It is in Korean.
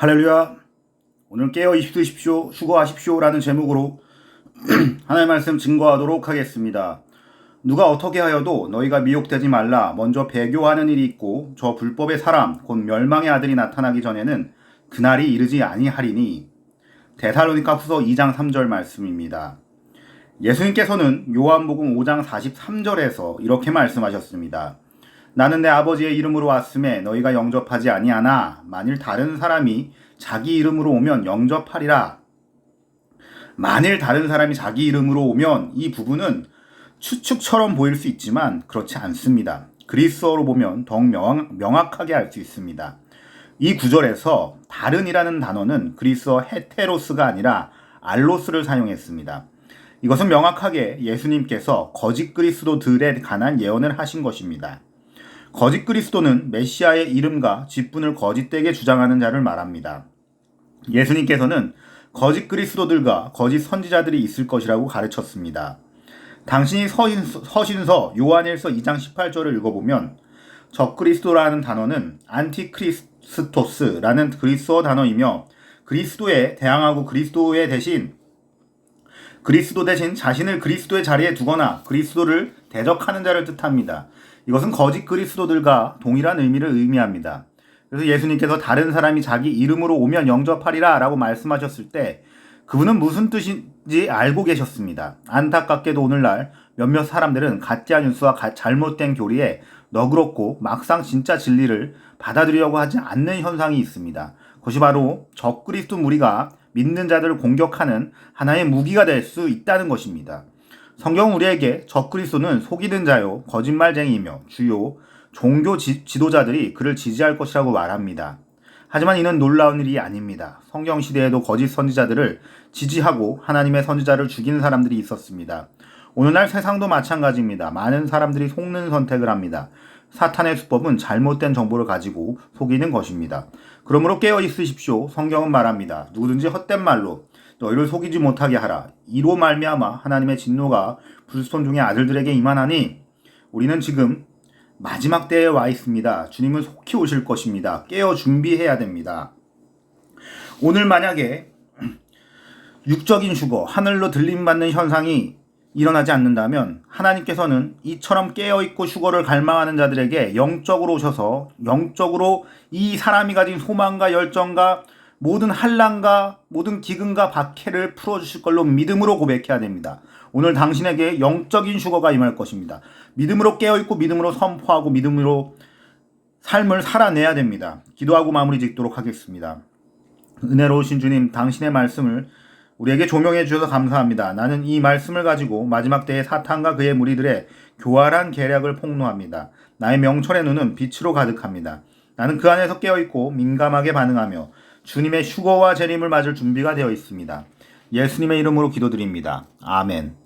할렐루야. 오늘 깨어 있으십시오, 수고하십시오 라는 제목으로 하나님의 말씀 증거하도록 하겠습니다. 누가 어떻게 하여도 너희가 미혹되지 말라. 먼저 배교하는 일이 있고 저 불법의 사람 곧 멸망의 아들이 나타나기 전에는 그날이 이르지 아니하리니. 데살로니가 후서 2장 3절 말씀입니다. 예수님께서는 요한복음 5장 43절에서 이렇게 말씀하셨습니다. 나는 내 아버지의 이름으로 왔음에 너희가 영접하지 아니하나 만일 다른 사람이 자기 이름으로 오면 영접하리라. 만일 다른 사람이 자기 이름으로 오면 이 부분은 추측처럼 보일 수 있지만 그렇지 않습니다. 그리스어로 보면 더욱 명확, 하게 알 수 있습니다. 이 구절에서 다른이라는 단어는 그리스어 헤테로스가 아니라 알로스를 사용했습니다. 이것은 명확하게 예수님께서 거짓 그리스도들에 관한 예언을 하신 것입니다. 거짓 그리스도는 메시아의 이름과 직분을 거짓되게 주장하는 자를 말합니다. 예수님께서는 거짓 그리스도들과 거짓 선지자들이 있을 것이라고 가르쳤습니다. 당신이 서신서 요한일서 2장 18절을 읽어보면 적그리스도라는 단어는 안티크리스토스라는 그리스어 단어이며 그리스도에 대항하고 그리스도의 대신 그리스도 대신 자신을 그리스도의 자리에 두거나 그리스도를 대적하는 자를 뜻합니다. 이것은 거짓 그리스도들과 동일한 의미를 의미합니다. 그래서 예수님께서 다른 사람이 자기 이름으로 오면 영접하리라 라고 말씀하셨을 때 그분은 무슨 뜻인지 알고 계셨습니다. 안타깝게도 오늘날 몇몇 사람들은 가짜 뉴스와 가, 잘못된 교리에 너그럽고 막상 진짜 진리를 받아들이려고 하지 않는 현상이 있습니다. 그것이 바로 적그리스도 무리가 믿는 자들을 공격하는 하나의 무기가 될 수 있다는 것입니다. 성경 우리에게 적그리스도는 속이는 자요 거짓말쟁이이며 주요 종교 지, 지도자들이 그를 지지할 것이라고 말합니다. 하지만 이는 놀라운 일이 아닙니다. 성경 시대에도 거짓 선지자들을 지지하고 하나님의 선지자를 죽이는 사람들이 있었습니다. 오늘날 세상도 마찬가지입니다. 많은 사람들이 속는 선택을 합니다. 사탄의 수법은 잘못된 정보를 가지고 속이는 것입니다. 그러므로 깨어 있으십시오. 성경은 말합니다. 누구든지 헛된 말로 너희를 속이지 못하게 하라. 이로 말미암아 하나님의 진노가 불손 중의 아들들에게 임하나니 우리는 지금 마지막 때에 와 있습니다. 주님은 속히 오실 것입니다. 깨어 준비해야 됩니다. 오늘 만약에 육적인 휴거, 하늘로 들림받는 현상이 일어나지 않는다면 하나님께서는 이처럼 깨어있고 휴거를 갈망하는 자들에게 영적으로 오셔서 영적으로 이 사람이 가진 소망과 열정과 모든 한란과 모든 기근과 박해를 풀어주실 걸로 믿음으로 고백해야 됩니다. 오늘 당신에게 영적인 휴거가 임할 것입니다. 믿음으로 깨어있고 믿음으로 선포하고 믿음으로 삶을 살아내야 됩니다. 기도하고 마무리 짓도록 하겠습니다. 은혜로우신 주님, 당신의 말씀을 우리에게 조명해 주셔서 감사합니다. 나는 이 말씀을 가지고 마지막 때에 사탄과 그의 무리들의 교활한 계략을 폭로합니다. 나의 명철의 눈은 빛으로 가득합니다. 나는 그 안에서 깨어있고 민감하게 반응하며 주님의 휴거와 재림을 맞을 준비가 되어 있습니다. 예수님의 이름으로 기도드립니다. 아멘.